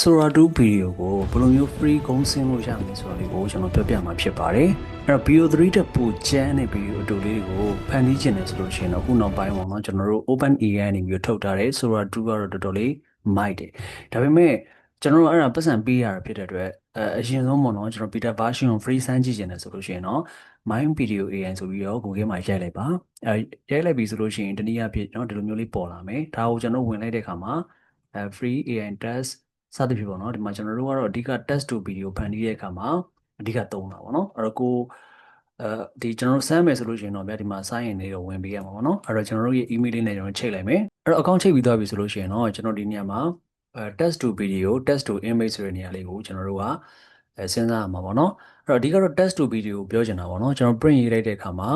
Sora 2 video ကိုဘယ်လိုမျိုး free ဂုံးဆင်းလို့ရမလဲဆိုတာလေးကိုကျွန်တော်ပြောပြမှာဖြစ်ပါတယ်။အဲ့တော့ video 3တက်ပူချမ်းတဲ့ video အတူလေးတွေကိုဖန်တီးချင်တယ်ဆိုလို့ရှိရင်တော့ခုနောက်ပိုင်းမှာเนาะကျွန်တော်တို့ Open AI နေပြီးတော့ထုတ်ထားတဲ့ Sora 2ကတော့တော်တော်လေးမိုက်တယ်။ဒါပေမဲ့ကျွန်တော်တို့အဲ့ဒါပတ်စံပေးရတာဖြစ်တဲ့အတွက်အဲအရင်ဆုံးပေါ့နော်ကျွန်တော် beta version ကို free စမ်းကြည့်ချင်တယ်ဆိုလို့ရှိရင်တော့ mind video AI ဆိုပြီးတော့ Google မှာရိုက်လိုက်ပါအဲရိုက်လိုက်ပြီဆိုလို့ရှိရင်တနည်းအားဖြင့်ကျွန်တော်ဒီလိုမျိုးလေးပေါ်လာမယ်ဒါကိုကျွန်တော်ဝင်လိုက်တဲ့အခါမှာအဲ free AI test စသဖြင့်ပေါ့နော်ဒီမှာကျွန်တော်တို့ကတော့အဓိက test to video ဖန်တီးတဲ့အခါမှာအဓိကသုံးတာပေါ့နော်အဲ့တော့ကိုအဲဒီကျွန်တော်တို့စမ်းမယ်ဆိုလို့ရှိရင်တော့ဗျာဒီမှာ sign in လေးတော့ဝင်ပေးရမှာပေါ့နော်အဲ့တော့ကျွန်တော်တို့ရဲ့ email လေးနဲ့ကျွန်တော်ချိန်လိုက်မယ်အဲ့တော့ account ချိန်ပြီးသွားပြီဆိုလို့ရှိရင်တော့ကျွန်တော်ဒီနေရာမှာအဲ test to video test to image ဆိုတဲ့နေရာလေးကိုကျွန်တော်တို့ကအဲစဉ်းစားရမှာပေါ့နော်အဲ့တော့အဓိကတော့ test to video ကိုပြောချင်တာပေါ့နော်ကျွန်တော် print ရေးလိုက်တဲ့အခါမှာ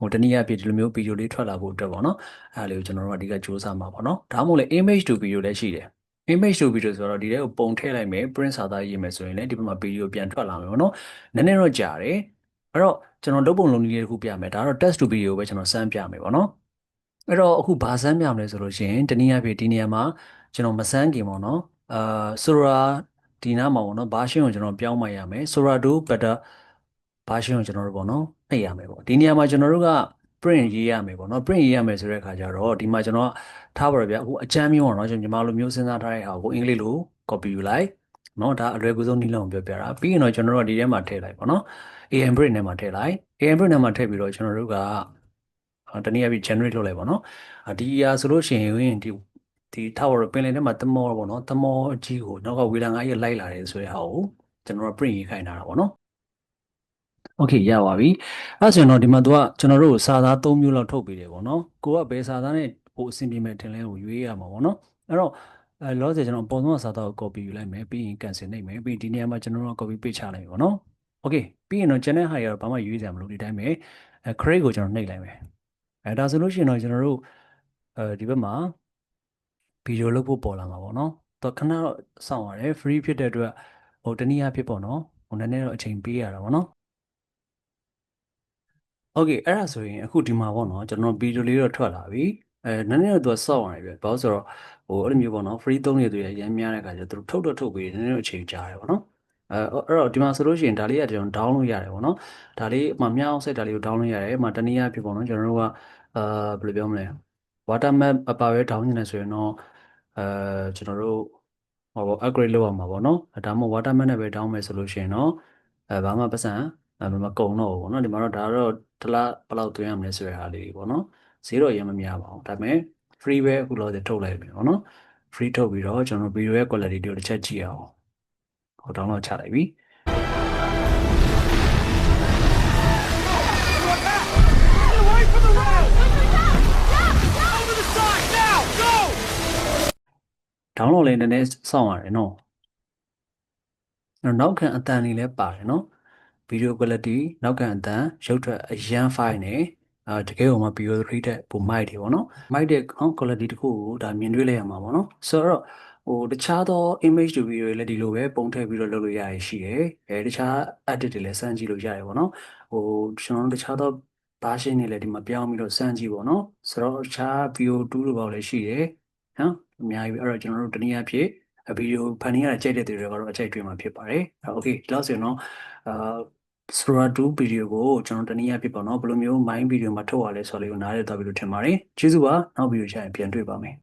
ဟိုတနည်းအားဖြင့်ဒီလိုမျိုး video လေးထွက်လာဖို့အတွက်ပေါ့နော်အဲ့ဒါလေးကိုကျွန်တော်တို့ကအဓိကစူးစမ်းမှာပေါ့နော်ဒါမှမဟုတ်လေ image to video လည်းရှိတယ် image to video ဆိုတော့ဒီထဲကိုပုံထည့်လိုက်မယ် print စာသားရေးမယ်ဆိုရင်လည်းဒီဘက်မှာ video ပြန်ထွက်လာမယ်ပေါ့နော်နည်းနည်းတော့ကြာတယ်အဲ့တော့ကျွန်တော်လုပ်ပုံလုပ်နည်းလေးတစ်ခုပြမယ်ဒါကတော့ test to video ပဲကျွန်တော်စမ်းပြမယ်ပေါ့နော်အဲ့တော့အခုဘာစမ်းပြမလဲဆိုလို့ရှိရင်တနည်းအားဖြင့်ဒီနေရာမှာကျွန်တော်မစမ်းခင်ပေါ့နော်အာဆိုရာဒီနားမှာပေါ့နော်ဘာရှင်းကိုကျွန်တော်ပြောင်းမှရမယ်ဆိုရာဒို better ဘာရှင်းကိုကျွန်တော်တို့ပေါ့နော်နှိပ်ရမယ်ပေါ့ဒီနေရာမှာကျွန်တော်တို့က print ရေးရမယ်ပေါ့နော် print ရေးရမယ်ဆိုတဲ့အခါကျတော့ဒီမှာကျွန်တော်ကထားပါရဗျအခုအချမ်းမျိုးပေါ့နော်ကျွန်တော်ညီမလိုမျိုးစဉ်းစားထားတဲ့ဟာကိုအင်္ဂလိပ်လို copy ယူလိုက်နော်ဒါအလွယ်ကူဆုံးနည်းလမ်းကိုပြောပြတာပြီးရင်တော့ကျွန်တော်တို့ကဒီထဲမှာထည့်လိုက်ပေါ့နော် AM print ထဲမှာထည့်လိုက် AM print ထဲမှာထည့်ပြီးတော့ကျွန်တော်တို့ကအာတနည်းအားဖြင့် generate လုပ်လိုက်ပေါ့နော်အာဒီအရာဆိုလို့ရှိရင်ဒီဒီထားပါရပင်လယ်ထဲမှာတမောပေါ့နော်တမောအကြီးကိုနောက်ကဝေလာငါးရက်လိုက်လာတယ်ဆိုတဲ့ဟာကိုကျွန်တော်တို့ print ရေးခိုင်းထားတာပေါ့နော် โอเคရပါပြီအဲ့ဆိုရင်တော့ဒီမှာသူကကျွန်တော်တို့စာသား၃မျိုးလောက်ထုတ်ပေးတယ်ပေါ့နော်ကိုကဘယ်စာသားနဲ့ဟိုအဆင်ပြေမဲ့တင်လဲကိုရွေးရမှာပေါ့နော်အဲ့တော့အဲလောဆယ်ကျွန်တော်ပုံစံစာသားကို copy ယူလိုက်မယ်ပြီးရင် cancel နှိပ်မယ်ပြီးဒီနေရာမှာကျွန်တော်တို့ copy paste ချလိုက်ပြီပေါ့နော်โอเคပြီးရင်တော့ channel high ကတော့ဘာမှရွေးစရာမလိုဒီတိုင်းပဲအဲ crate ကိုကျွန်တော်နှိပ်လိုက်မယ်အဲဒါဆိုလို့ရှိရင်တော့ကျွန်တော်တို့အဲဒီဘက်မှာဗီဒီယိုလုပ်ဖို့ပေါ်လာမှာပေါ့နော်တော့ခဏတော့စောင့်ရတယ် free ဖြစ်တဲ့အတွက်ဟိုတနည်းအားဖြင့်ပေါ့နော်ဟိုနည်းနည်းတော့အချိန်ပေးရတာပေါ့နော် โอเคအဲ့ဒါဆိုရင်အခုဒီမှာပေါ့နော်ကျွန်တော်ဗီဒီယိုလေးတော့ထွက်လာပြီအဲနည်းနည်းတော့သူကစောက်ရတယ်ပြဘာလို့ဆိုတော့ဟိုအဲ့လိုမျိုးပေါ့နော် free သုံးနေသူရရမ်းများတဲ့အခါကျသူတို့ထုတ်တော့ထုတ်ပြီးနည်းနည်းတော့အချိန်ကြာတယ်ပေါ့နော်အဲအဲ့တော့ဒီမှာဆိုလို့ရှိရင်ဒါလေးကကျွန်တော် down လုပ်ရတယ်ပေါ့နော်ဒါလေးအမှမြောက်ဆက်ဒါလေးကို down လုပ်ရတယ်အမှတနည်းအားဖြင့်ပေါ့နော်ကျွန်တော်တို့ကအာဘယ်လိုပြောမလဲ water map အပါပဲ down နေတယ်ဆိုရင်တော့အဲကျွန်တော်တို့ဟောပေါ့ upgrade လုပ်ရမှာပေါ့နော်ဒါမှမဟုတ် water map နဲ့ပဲ down မယ်ဆိုလို့ရှိရင်တော့အဲဘာမှပတ်စံ အဲမကုံတော့ဘူးပေါ့နော်ဒီမှာတော့ဒါတော့တစ်လားဘယ်လောက်သွင်းရမလဲဆိုတဲ့ဟာလေးပေါ့နော်ဈေးတော့ရမ်းမများပါဘူးဒါပေမဲ့ free ပဲအခုလောဆယ်ထုတ်လိုက်ပြီပေါ့နော် free ထုတ်ပြီးတော့ကျွန်တော် video ရဲ့ quality တွေကိုတစ်ချက်ကြည့်အောင်ဟို download ချလိုက်ပြီ Get away from the rail! Over the side, now! Go! download လေးနည်းနည်းစောင့်ရတယ်နော်အဲ့တော့နောက်ခံအတန်လေးလည်းပါတယ်နော် video quality နောက်ခံအတန်ရုပ်ထွက်အရန် file နဲ့အာတကယ်ဟိုမှာ video 3တဲ့ပုံမိုက်တယ်ပေါ့နော်မိုက်တဲ့ quality တစ်ခုကိုဒါမြင်တွေ့လိုက်ရမှာပေါ့နော်ဆိုတော့ဟိုတခြားသော image to video တွေလည်းဒီလိုပဲပုံထည့်ပြီးတော့လုပ်လို့ရရရှိတယ်အဲတခြား edit တွေလည်းစမ်းကြည့်လို့ရတယ်ပေါ့နော်ဟိုကျွန်တော်တို့တခြားသော version တွေလည်းဒီမှာပြောင်းပြီးတော့စမ်းကြည့်ပေါ့နော်ဆိုတော့တခြား video 2လို့ပေါ့လည်းရှိတယ်နော်အများကြီးပဲအဲ့တော့ကျွန်တော်တို့တနည်းအားဖြင့်ဗီဒီယိုဖန်နေရတဲ့ကြိုက်တဲ့တွေကတော့အကြိုက်တွေ့မှာဖြစ်ပါတယ်အဲ့ okay ဒီလောက်ဆိုရင်တော့အာ Sora 2 video ကိုကျွန်တော်တနည်းအားဖြင့်ပေါ့နော်ဘယ်လိုမျိုး mind video မှာထုတ်ရလဲဆိုတော့လေးကိုနားရသွားပြီလို့ထင်ပါတယ်ကျေးဇူးပါနောက်ဗီဒီယိုချရင်ပြန်တွေ့ပါမယ်